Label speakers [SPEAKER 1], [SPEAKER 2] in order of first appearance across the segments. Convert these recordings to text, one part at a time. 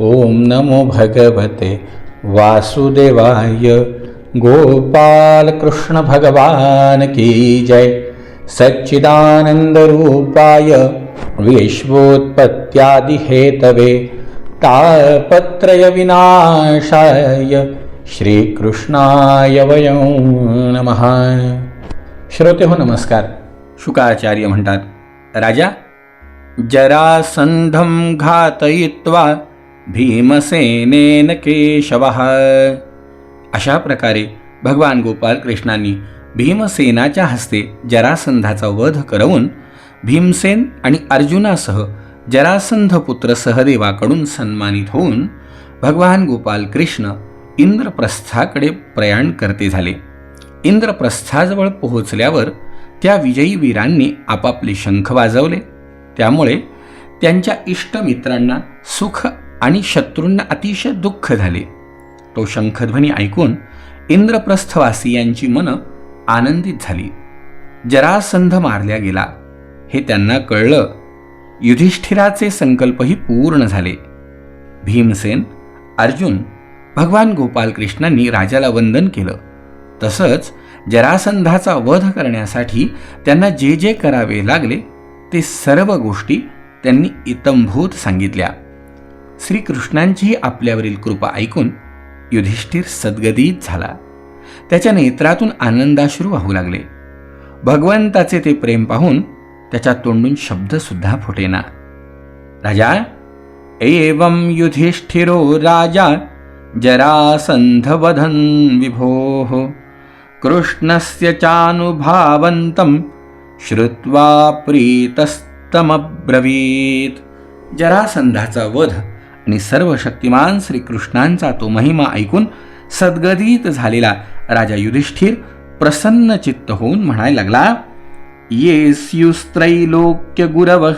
[SPEAKER 1] ओम नमो भगवते वासुदेवाय। गोपाल कृष्ण भगवान की जय। सच्चिदानंद रूपाय विश्वोत्पत्त्यादि हेतवे तापत्रय विनाशाय श्रीकृष्णाय वयं नमः। श्रोते हो नमस्कार। शुकाचार्य म्हणतात राजा जरासंधम घातयित्वा भीमसेनेन केशव। अशा प्रकारे भगवान गोपाल कृष्णांनी भीमसेनाच्या हस्ते जरासंधाचा वध करवून भीमसेन आणि अर्जुनासह जरासंध पुत्र सहदेवाकडून सन्मानित होऊन भगवान गोपाल कृष्ण इंद्रप्रस्थाकडे प्रयाण करते झाले. इंद्रप्रस्थाजवळ पोहोचल्यावर त्या विजयी वीरांनी आपापले शंख वाजवले. त्यामुळे त्यांच्या इष्टमित्रांना सुख आणि शत्रूंना अतिशय दुःख झाले. तो शंखध्वनी ऐकून इंद्रप्रस्थवासियांची मनं आनंदित झाली. जरासंध मारल्या गेला. हे त्यांना कळलं. युधिष्ठिराचे संकल्पही पूर्ण झाले. भीमसेन अर्जुन भगवान गोपाल कृष्णांनी राजाला वंदन केलं. तसंच जरासंधाचा वध करण्यासाठी त्यांना जे जे करावे लागले ते सर्व गोष्टी त्यांनी इतंभूत सांगितल्या. श्रीकृष्णांचीही आपल्यावरील कृपा ऐकून युधिष्ठिर सद्गदित झाला. त्याच्या नेत्रातून आनंदाश्रू वाहू लागले. भगवंताचे ते प्रेम पाहून त्याच्या तोंडून शब्दसुद्धा फुटेना. राजा एवं युधिष्ठिरो राजा जरासंधवधन विभोः कृष्णस्य चानुभावन्तं श्रुत्वा प्रीतस्तमब्रवीत. जरासंधाचा वध आणि सर्व शक्तिमान श्रीकृष्णांचा तो महिमा ऐकून सद्गदित झालेला राजा युधिष्ठिर प्रसन्न चित्त होऊन म्हणायला लागला येस्युस्त्रैलोक्य गुरव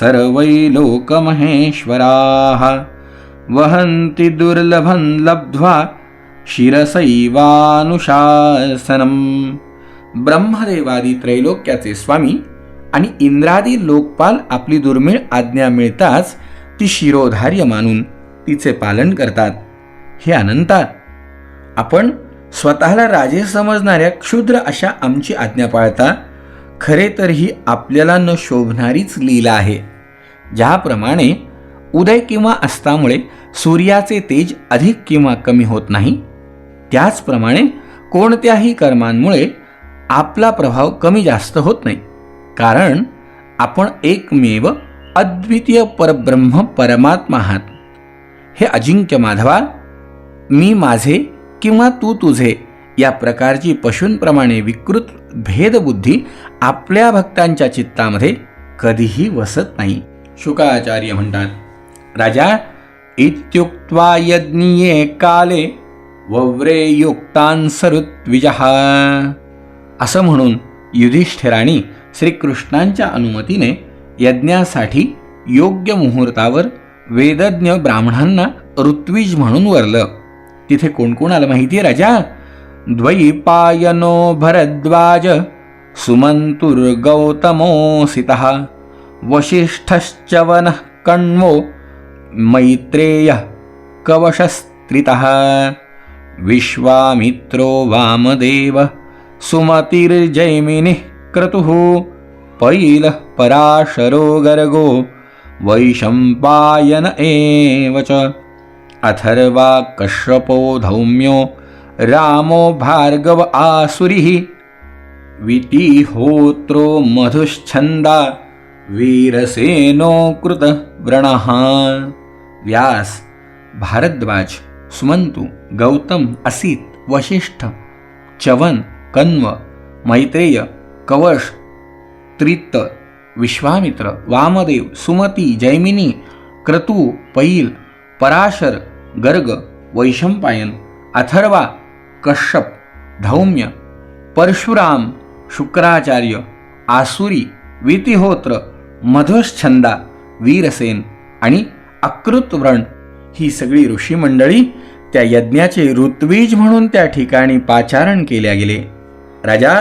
[SPEAKER 1] सर्वैलोकमहेश्वराः वहन्ति दुर्लभं लब्ध्वा शिरसैवानुशासनम्। ब्रह्मदेवादी त्रैलोक्याचे स्वामी आणि इंद्रादी लोकपाल आपली दुर्मिळ आज्ञा मिळताच ती शिरोधार्य मानून तिचे पालन करतात. हे अनंता आपण स्वतःला राजे समजणाऱ्या क्षुद्र अशा आमची आज्ञा पाळता खरे तर ही आपल्याला न शोभणारीच लीला आहे. ज्याप्रमाणे उदय किंवा अस्तामुळे सूर्याचे तेज अधिक किंवा कमी होत नाही त्याचप्रमाणे कोणत्याही कर्मांमुळे आपला प्रभाव कमी जास्त होत नाही. कारण आपण एकमेव अद्वितीय परब्रह्म परमात्मा आहात हे अजिंक्य माधवा मी माझे किंवा तू तुझे या प्रकारची पशूंप्रमाणे विकृत भेदबुद्धी आपल्या भक्तांच्या चित्तामध्ये कधीही वसत नाही. शुकाचार्य म्हणतात राजा इत्युक्त्वा यज्ञिये काले वव्रे युक्तांसरुत्विजः असं म्हणून युधिष्ठिराणी श्रीकृष्णांच्या अनुमतीने यज्ञासाठी योग्य मुहूर्तावर वेदज्ञ ब्राह्मणांना ऋत्विज म्हणून वरलं. तिथे कोण कोण आलं माहिती आहे राजा? द्वैपायनो भरद्वाज सुमंतुर्गौतमोसित वसिष्ठश्च वनः कण्वो मैत्रेय कवशस्त्रितः। विश्वामित्रो वामदेव सुमतिर्जैमिनिः क्रतुः। पैलः पराशरो गर्गो वैशम्पायन एव च। अथर्वा कश्यपो धौम्यो रामो भार्गव आसुरिः। वितिहोत्रो मधुश्छन्दा वीरसेनो कृतव्रणः व्यास भारद्वाज सुमंतू गौतम असित वशिष्ठ चवन कन्व मैत्रेय कवश त्रित्त विश्वामित्र वामदेव सुमती जैमिनी क्रतू पैल पराशर गर्ग वैशंपायन अथर्वा कश्यप धौम्य परशुराम शुक्राचार्य आसुरी वितिहोत्र मधुश्छंदा वीरसेन आणि अकृतव्रण ही सगळी ऋषीमंडळी त्या यज्ञाचे ऋत्वीज म्हणून त्या ठिकाणी पाचारण केल्या गेले. राजा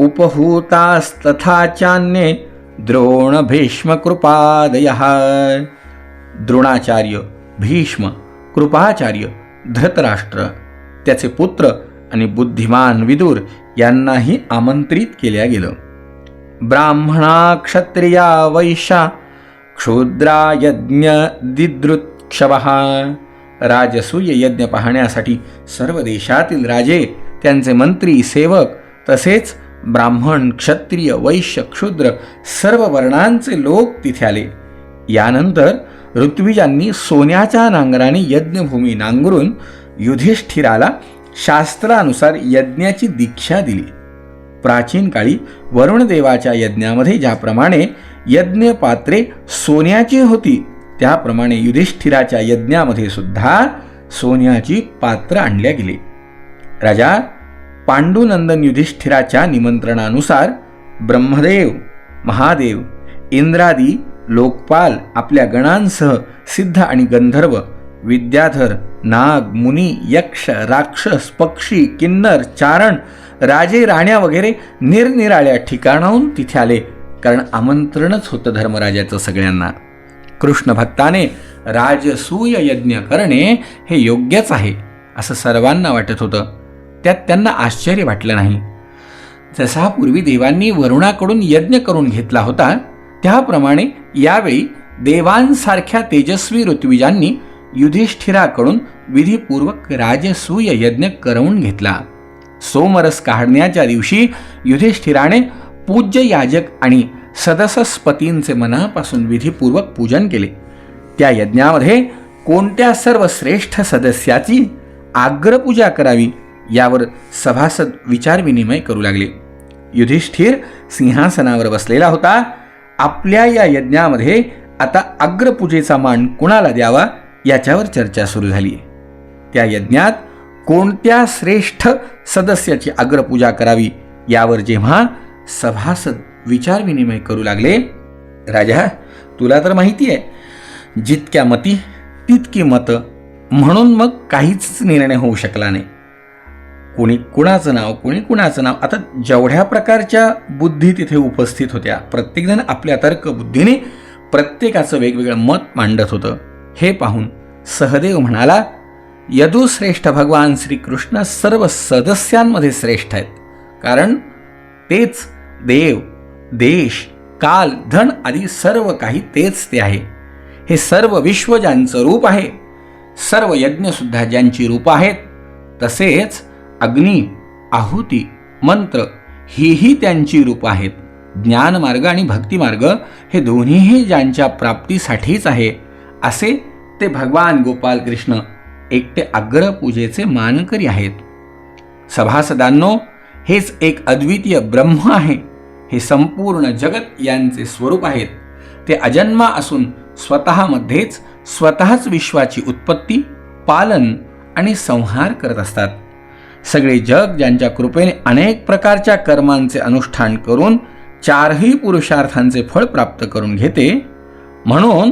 [SPEAKER 1] उपहूतास्तथाचान्ये द्रोण भीष्म कृपादय द्रोणाचार्य भीष्म कृपाचार्य धृतराष्ट्र त्याचे पुत्र आणि बुद्धिमान विदुर यांनाही आमंत्रित केल्या गेलं. ब्राह्मणा क्षत्रिया वैशा क्षुद्रा यज्ञ दिदृक्षवः राजसूय यज्ञ पाहण्यासाठी सर्व देशातील राजे त्यांचे मंत्री सेवक तसेच ब्राह्मण क्षत्रिय वैश्य क्षुद्र सर्व वर्णांचे लोक तिथे आले. यानंतर ऋत्विजांनी सोन्याच्या नांगराने यज्ञभूमी नांगरून युधिष्ठिराला शास्त्रानुसार यज्ञाची दीक्षा दिली. प्राचीन काळी वरुणदेवाच्या यज्ञामध्ये ज्याप्रमाणे यज्ञपात्रे सोन्याची होती त्याप्रमाणे युधिष्ठिराच्या यज्ञामध्ये सुद्धा सोन्याची पात्र आणल्या गेली. राजा पांडुनंदन युधिष्ठिराच्या निमंत्रणानुसार ब्रह्मदेव महादेव इंद्रादी लोकपाल आपल्या गणांसह सिद्ध आणि गंधर्व विद्याधर नाग मुनी यक्ष राक्षस पक्षी किन्नर चारण राजे राण्या वगैरे निरनिराळ्या ठिकाणाहून तिथे आले. कारण आमंत्रणच होतं धर्मराजाचं सगळ्यांना. कृष्ण भक्ताने राजसूय यज्ञ करणे हे योग्यच आहे असं सर्वांना वाटत होतं. त्यात त्यांना आश्चर्य वाटलं नाही. जसा पूर्वी देवांनी वरुणाकडून यज्ञ करून घेतला होता त्याप्रमाणे यावेळी देवांसारख्या तेजस्वी ऋत्विजांनी युधिष्ठिराकडून विधीपूर्वक राजसूय यज्ञ करवून घेतला. सोमरस काढण्याच्या दिवशी युधिष्ठिराने पूज्य याजक आणि सदसस्पतींचे मनापासून विधीपूर्वक पूजन केले. त्या यज्ञामध्ये कोणत्या सर्व श्रेष्ठ सदस्याची आग्रपूजा करावी यावर सभासद विचारविनिमय करू लागले. युधिष्ठिर सिंहासनावर बसलेला होता. आपल्या या यज्ञामध्ये आता अग्रपूजेचा मान कुणाला द्यावा याच्यावर चर्चा सुरू झाली. त्या यज्ञात कोणत्या श्रेष्ठ सदस्याची अग्रपूजा करावी यावर जेव्हा सभासद विचारविनिमय करू लागले राजा तुला तर माहिती आहे जितक्या मती तितकी मतं म्हणून मग काहीच निर्णय होऊ शकला नाही. कोणी कुणाचं नाव कोणी कुणाचं नाव? आता जेवढ्या प्रकारच्या बुद्धी तिथे उपस्थित होत्या प्रत्येकजण आपल्या तर्कबुद्धीने प्रत्येकाचं वेगवेगळं मत मांडत होतं. हे पाहून सहदेव म्हणाला यदुश्रेष्ठ भगवान श्रीकृष्ण सर्व सदस्यांमध्ये श्रेष्ठ आहेत. कारण तेच देव देश काल धन आदी सर्व काही तेच ते आहे. हे सर्व विश्व ज्यांचं रूप आहे सर्व यज्ञसुद्धा ज्यांची रूप आहेत तसेच अग्नी आहुती मंत्र हीही त्यांची रूप आहेत. ज्ञानमार्ग आणि भक्तिमार्ग हे दोन्हीही ज्यांच्या प्राप्तीसाठीच आहे असे ते भगवान गोपाल कृष्ण एकटे अग्रपूजेचे मानकरी आहेत. सभासदांनो हेच एक अद्वितीय ब्रह्म आहे. हे संपूर्ण जगत यांचे स्वरूप आहेत. ते अजन्मा असून स्वतःमध्येच स्वतःच विश्वाची उत्पत्ती पालन आणि संहार करत असतात. सगळे जग ज्यांच्या कृपेने अनेक प्रकारच्या कर्मांचे अनुष्ठान करून चारही पुरुषार्थांचे फळ प्राप्त करून घेते म्हणून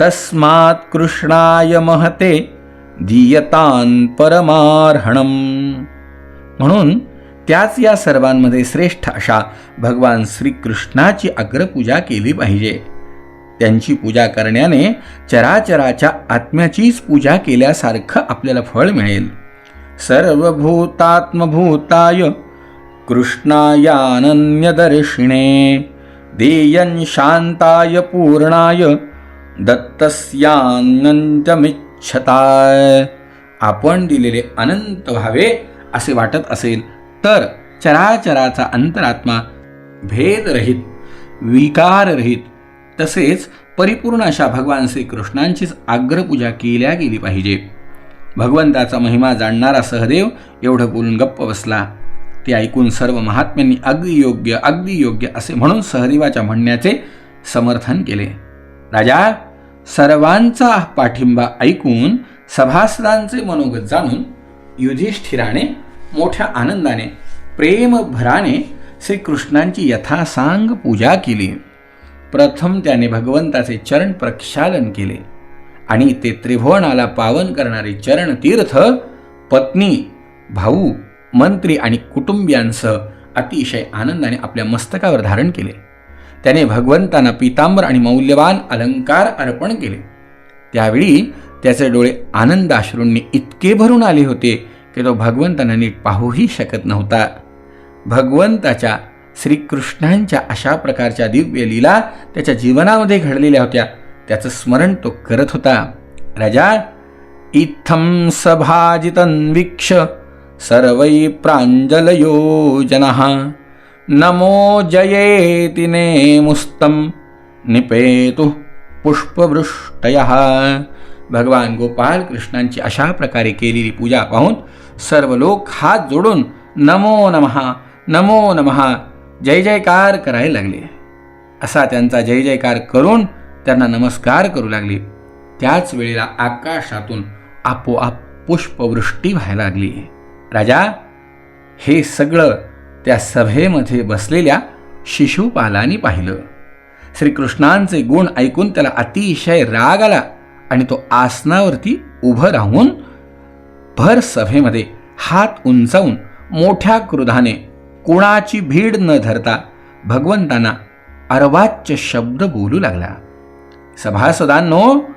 [SPEAKER 1] तस्मात कृष्णाय महते दियतान परमार्हणम. म्हणून त्याच या सर्वांमध्ये श्रेष्ठ अशा भगवान श्रीकृष्णाची अग्रपूजा केली पाहिजे. त्यांची पूजा करण्याने चराचराच्या आत्म्याचीच पूजा केल्यासारखं आपल्याला फळ मिळेल. सर्वभूतात्मभूताय कृष्णायानन्यदर्शिणे देयं शान्ताय पूर्णाय दत्तस्यानंतमिच्छताय आपण दिलेले अनंत व्हावे असे वाटत असेल तर चराचराचा अंतरात्मा भेदरहित विकाररहित तसेच परिपूर्ण अशा भगवान श्रीकृष्णांचीच आग्रपूजा केल्या गेली पाहिजे. भगवंताचा महिमा जाणणारा सहदेव एवढं बोलून गप्प बसला. ते ऐकून सर्व महात्म्यांनी अगदी योग्य अगदी योग्य असे म्हणून सहदेवाच्या म्हणण्याचे समर्थन केले. राजा सर्वांचा पाठिंबा ऐकून सभासदांचे मनोगत जाणून युधिष्ठिराने मोठ्या आनंदाने प्रेमभराने श्रीकृष्णांची यथासांग पूजा केली. प्रथम त्याने भगवंताचे चरण प्रक्षालन केले. आणि ते त्रिभुवनाला पावन करणारे चरण तीर्थ पत्नी भाऊ मंत्री आणि कुटुंबियांसह अतिशय आनंदाने आपल्या मस्तकावर धारण केले. त्याने भगवंतांना पितांबर आणि मौल्यवान अलंकार अर्पण केले. त्यावेळी त्याचे डोळे आनंदाश्रूंनी इतके भरून आले होते की तो भगवंतांना नीट पाहूही शकत नव्हता. भगवंताच्या श्रीकृष्णांच्या अशा प्रकारच्या दिव्य लीला त्याच्या जीवनामध्ये घडलेल्या होत्या. त्याचं स्मरण तो करत होता. राजा इत्थं सभाजितन्वीक्ष सर्वै प्राञ्जलयो जनः। नमो जयेति नेमुस्तं निपेतुः पुष्पवृष्टयः। भगवान गोपाल कृष्णांची अशा प्रकारे केलेली पूजा पाहून सर्व लोक हात जोडून नमो नमहा नमो नमहा जय जयकार करायला लागले. असा त्यांचा जय जयकार करून त्यांना नमस्कार करू लागले. त्याच वेळेला आकाशातून आपोआप पुष्पवृष्टी व्हायला लागली. राजा हे सगळं त्या सभेमध्ये बसलेल्या शिशुपालांनी पाहिलं. श्रीकृष्णांचे गुण ऐकून त्याला अतिशय राग आला आणि तो आसनावरती उभं राहून भर सभेमध्ये हात उंचावून मोठ्या क्रोधाने कुणाची भीड न धरता भगवंतांना अर्वाच्य शब्द बोलू लागला. सभासदांनो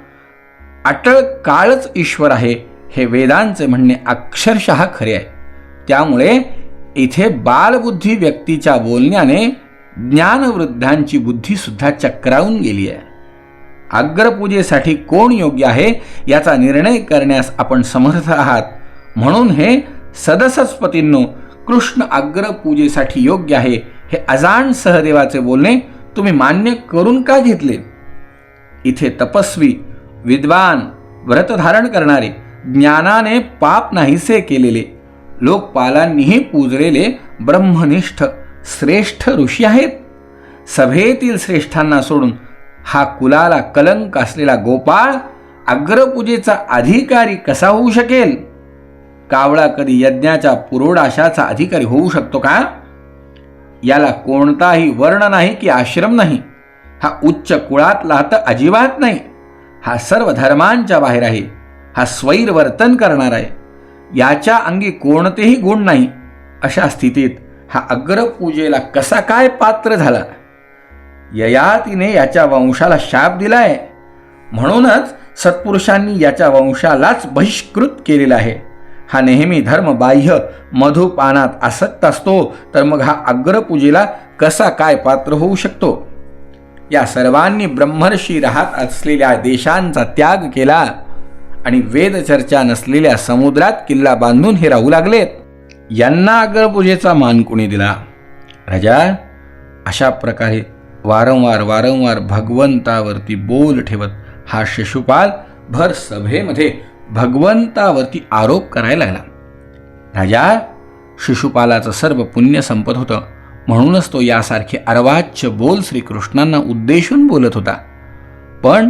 [SPEAKER 1] अटळ काळच ईश्वर आहे हे वेदांचे म्हणणे अक्षरशः खरे आहे. त्यामुळे इथे बालबुद्धी व्यक्तीच्या बोलण्याने ज्ञानवृद्धांची बुद्धीसुद्धा चक्रावून गेली आहे. अग्रपूजेसाठी कोण योग्य आहे याचा निर्णय करण्यास आपण समर्थ आहात. म्हणून हे सदसस्पतींनो कृष्ण अग्रपूजेसाठी योग्य आहे हे अजाण सहदेवाचे बोलणे तुम्ही मान्य करून का घेतले? इथे तपस्वी विद्वान व्रतधारण करणारे ज्ञानाने पाप नाहीसे केलेले लोकपालांनीही पूजलेले ब्रह्मनिष्ठ श्रेष्ठ ऋषी आहेत. सभेतील श्रेष्ठांना सोडून हा कुलाला कलंक असलेला गोपाळ अग्रपूजेचा अधिकारी कसा होऊ शकेल? कावळा कधी यज्ञाच्या पुरोडाशाचा अधिकारी होऊ शकतो का? याला कोणताही वर्ण नाही की आश्रम नाही. हा उच्च कुळातला तर अजिबात नाही. हा सर्व धर्मांच्या बाहेर आहे. हा स्वैर वर्तन करणार आहे. याच्या अंगी कोणतेही गुण नाही. अशा स्थितीत हा अग्रपूजेला कसा काय पात्र झाला? ययातीने याच्या वंशाला शाप दिलाय. म्हणूनच सत्पुरुषांनी याच्या वंशालाच बहिष्कृत केलेला आहे. हा नेहमी धर्मबाह्य मधुपानात आसक्त असतो तर मग हा अग्रपूजेला कसा काय पात्र होऊ शकतो? या सर्वांनी ब्रह्मर्षी राहत असलेल्या देशांचा त्याग केला आणि वेदचर्चा नसलेल्या समुद्रात किल्ला बांधून हे राहू लागलेत. यांना अग्रपूजेचा मान कोणी दिला? राजा अशा प्रकारे वारंवार वारंवार भगवंतावरती बोल ठेवत हा शिशुपाल भर सभेमध्ये भगवंतावरती आरोप करायला लागला. राजा शिशुपालाचं सर्व पुण्य संपत होतं. म्हणूनच तो यासारखे अर्वाच्य बोल श्रीकृष्णांना उद्देशून बोलत होता. पण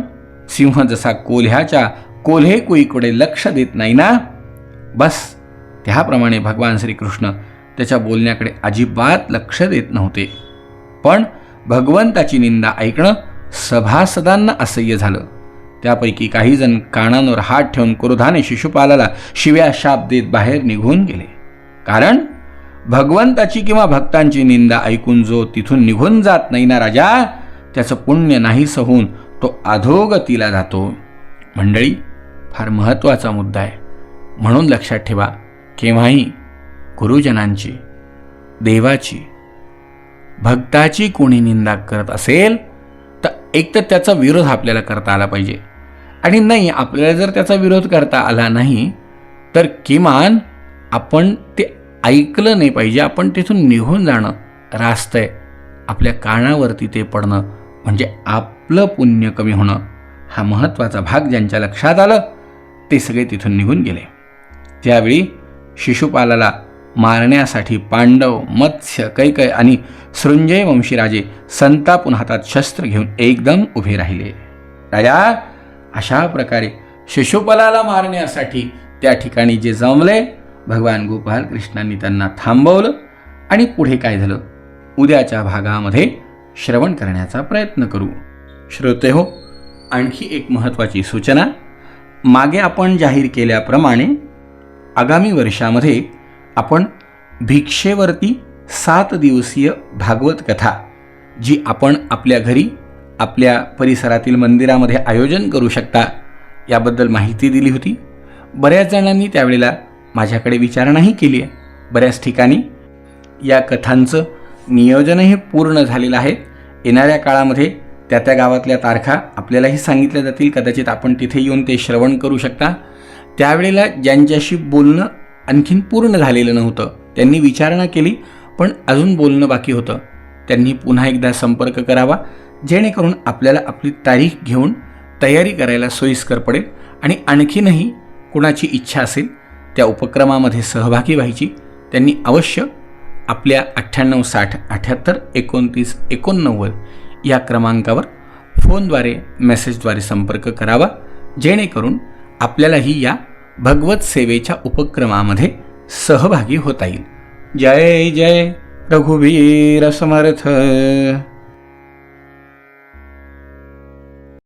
[SPEAKER 1] सिंह जसा कोल्ह्याच्या कोल्हे कुईकडे लक्ष देत नाही ना? बस त्याप्रमाणे भगवान श्रीकृष्ण त्याच्या बोलण्याकडे अजिबात लक्ष देत नव्हते. पण भगवंताची निंदा ऐकणं सभासदांना असह्य झालं. त्यापैकी काही जण कानांवर हात ठेवून क्रोधाने शिशुपालाला शिव्या शाप देत बाहेर निघून गेले. कारण भगवंताची किंवा भक्तांची निंदा ऐकून जो तिथून निघून जात नाही ना राजा त्याचं पुण्य नाहीस होऊन तो अधोगतीला जातो. मंडळी फार महत्त्वाचा मुद्दा आहे. म्हणून लक्षात ठेवा केव्हाही गुरुजनांची देवाची भक्ताची कोणी निंदा करत असेल तर एक तर त्याचा विरोध आपल्याला करता आला पाहिजे. आणि नाही आपल्याला जर त्याचा विरोध करता आला नाही तर किमान आपण ते ऐकलं नाही पाहिजे. आपण तिथून निघून जाणं रास्त आहे. आपल्या कानावरती ते पडणं म्हणजे आपलं पुण्य कमी होणं हा महत्त्वाचा भाग ज्यांच्या लक्षात आलं ते सगळे तिथून निघून गेले. त्यावेळी शिशुपालाला मारण्यासाठी पांडव मत्स्य कैकय आणि सृंजय वंशीराजे संतापून हातात शस्त्र घेऊन एकदम उभे राहिले. राजा अशा प्रकारे शिशुपालाला मारण्यासाठी त्या ठिकाणी जे जमले भगवान गोपाल कृष्णांनी त्यांना थांबवलं आणि पुढे काय झालं? उद्याच्या भागामध्ये श्रवण करण्याचा प्रयत्न करू. श्रोते हो आणखी एक महत्त्वाची सूचना. मागे आपण जाहीर केल्याप्रमाणे आगामी वर्षामध्ये आपण भिक्षेवरती सात दिवसीय भागवत कथा जी आपण आपल्या घरी आपल्या परिसरातील मंदिरामध्ये आयोजन करू शकता याबद्दल माहिती दिली होती. बऱ्याच जणांनी त्यावेळेला माझ्याकडे विचारणाही केली आहे बऱ्याच ठिकाणी या कथांचं नियोजनही पूर्ण झालेलं आहे. येणाऱ्या काळामध्ये त्या त्या गावातल्या तारखा आपल्यालाही सांगितल्या जातील. कदाचित आपण तिथे येऊन ते श्रवण करू शकता. त्यावेळेला ज्यांच्याशी बोलणं आणखीन पूर्ण झालेलं नव्हतं. त्यांनी विचारणा केली पण अजून बोलणं बाकी होतं. त्यांनी पुन्हा एकदा संपर्क करावा जेणेकरून आपल्याला आपली तारीख घेऊन तयारी करायला सोयीस्कर पडेल आणि आणखीनही कुणाची इच्छा असेल त्या उपक्रमामध्ये सहभागी व्हायची. त्यांनी अवश्य आपल्या अठ्ठ्याण्णव साठ अठ्ठ्याहत्तर एकोणतीस एकोणनव्वद या क्रमांकावर फोनद्वारे मेसेजद्वारे संपर्क करावा. जेणेकरून आपल्यालाही या भगवत सेवेच्या उपक्रमामध्ये सहभागी होता येईल. जय जय रघुवीर समर्थ.